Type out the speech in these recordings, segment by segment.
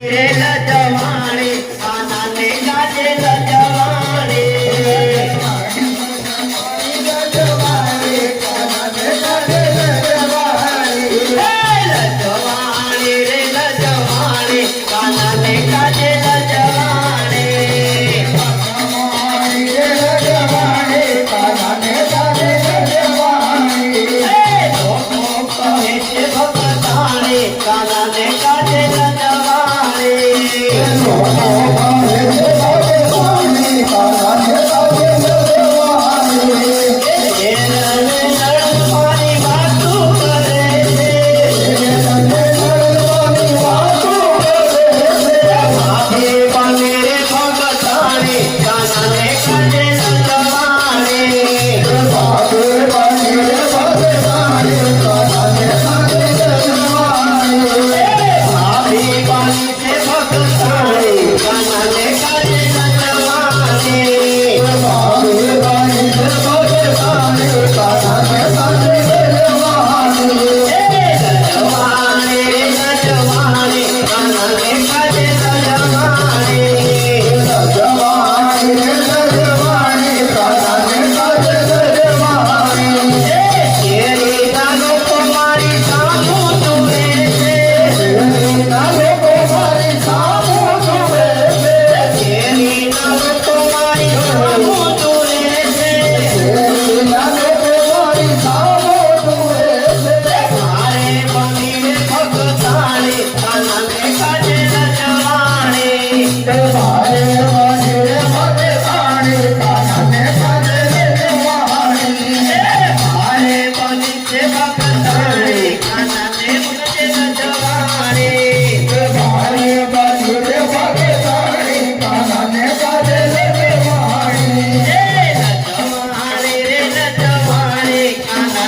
લજવાણી આનાને ગાજે લજવાણી લજવાણી રે લજવાણી કાનાને ગાજે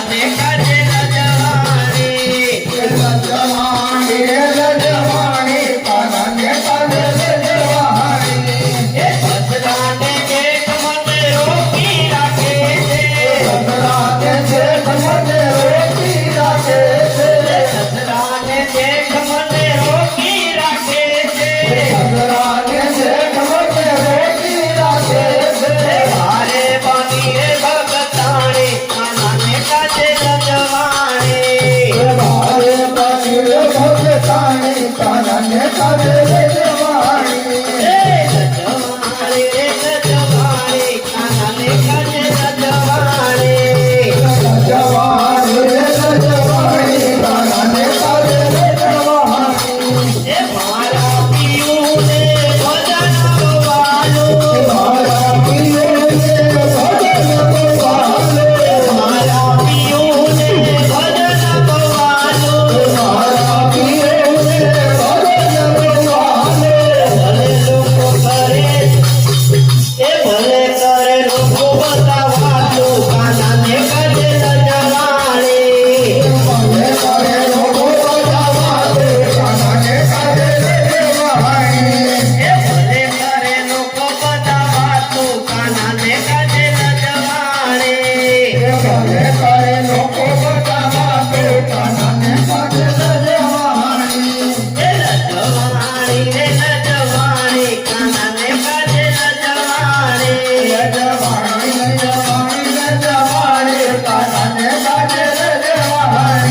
pecaria. 사랑해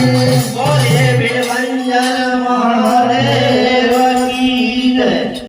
Yeah.